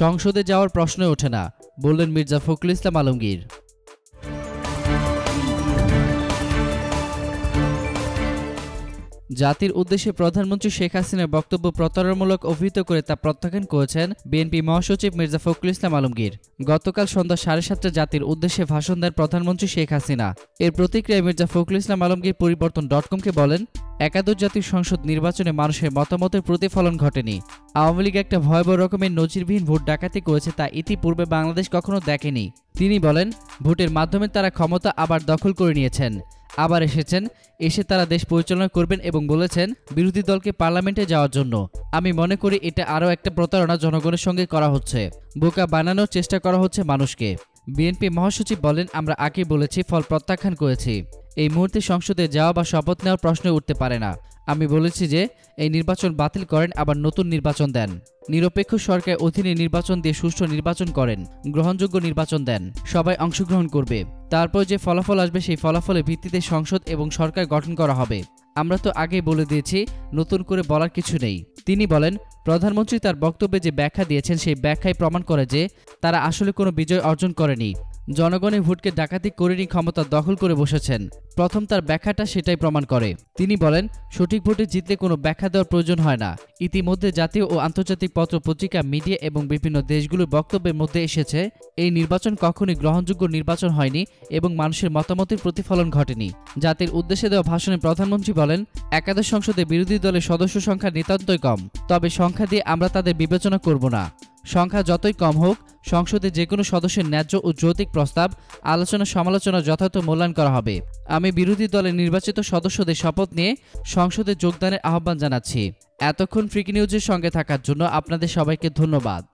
সংসদে যাওয়ার প্রশ্নই ওঠে না বললেন মির্জা ফখরুল ইসলাম আলমগীর। জাতির উদ্দেশ্যে প্রধানমন্ত্রী শেখ হাসিনার বক্তব্য প্রতারণামূলক অভিহিত করে তা প্রত্যাখ্যান করেছেন বিএনপি মহাসচিব মির্জা ফখরুল ইসলাম আলমগীর। গতকাল সন্ধ্যা সাড়ে সাতটা জাতির উদ্দেশ্যে ভাষণ দেন প্রধানমন্ত্রী শেখ হাসিনা। এর প্রতিক্রিয়ায় মির্জা ফখরুল ইসলাম আলমগীর পরিবর্তন ডট কমকে বলেন, একাদশ জাতীয় সংসদ নির্বাচনে মানুষের মতামতের প্রতিফলন ঘটেনি। আওয়ামী লীগ একটা ভয়াবহ রকমের নজিরবিহীন ভোট ডাকাতি করেছে তা ইতিপূর্বে বাংলাদেশ কখনো দেখেনি। তিনি বলেন, ভোটের মাধ্যমে তারা ক্ষমতা আবার দখল করে নিয়েছেন। আবার এসেছেন। এসে তারা দেশ পরিচালনা করবেন এবং বলেছেন, বিরোধী দলকে পার্লামেন্টে যাওয়ার জন্য। আমি মনে করি এটা আরও একটা প্রতারণা জনগণের সঙ্গে করা হচ্ছে। বোকা বানানোর চেষ্টা করা হচ্ছে মানুষকে। বিএনপি মহাসচিব বলেন, আমরা আগে বলেছি, ফল প্রত্যাখ্যান করেছি। এই মুহূর্তে সংসদে যাওয়া বা শপথ নেওয়ার প্রশ্ন উঠতে পারে না। আমি বলেছি যে, এই নির্বাচন বাতিল করেন, আবার নতুন নির্বাচন দেন। নিরপেক্ষ সরকার অধীনে নির্বাচন দিয়ে সুষ্ঠু নির্বাচন করেন, গ্রহণযোগ্য নির্বাচন দেন, সবাই অংশগ্রহণ করবে। তারপর যে ফলাফল আসবে, সেই ফলাফলের ভিত্তিতে সংসদ এবং সরকার গঠন করা হবে। আমরা তো আগেই বলে দিয়েছি, নতুন করে বলার কিছু নেই। তিনি বলেন, প্রধানমন্ত্রী তার বক্তব্যে যে ব্যাখ্যা দিয়েছেন, সেই ব্যাখ্যায় প্রমাণ করে যে, তারা আসলে কোনো বিজয় অর্জন করেনি। জনগণের ভোটকে ডাকাতি করেনি ক্ষমতা দখল করে বসেছেন। প্রথম তার ব্যাখ্যাটা সেটাই প্রমাণ করে। তিনি বলেন, সঠিক ভোটে জিতলে কোনো ব্যাখ্যা দেওয়ার প্রয়োজন হয় না। ইতিমধ্যে জাতীয় ও আন্তর্জাতিক পত্র পত্রিকা মিডিয়া এবং বিভিন্ন দেশগুলোর বক্তব্যের মধ্যে এসেছে, এই নির্বাচন কখনই গ্রহণযোগ্য নির্বাচন হয়নি এবং মানুষের মতামতের প্রতিফলন ঘটেনি। জাতির উদ্দেশ্যে দেওয়া ভাষণে প্রধানমন্ত্রী বলেন, একাদশ সংসদে বিরোধী দলের সদস্য সংখ্যা নিতান্তই কম, তবে সংখ্যা দিয়ে আমরা তাদের বিবেচনা করব না। সংখ্যা যতই কম হোক, সংসদে যে কোনো সদস্যের ন্যায্য ও যৌতিক প্রস্তাব, আলোচনা সমালোচনা যথার্থ মূল্যায়ন করা হবে। আমি বিরোধী দলের নির্বাচিত সদস্যদের শপথ নিয়ে সংসদে যোগদানের আহ্বান জানাচ্ছি। এতক্ষণ ফ্রিকি নিউজের সঙ্গে থাকার জন্য আপনাদের সবাইকে ধন্যবাদ।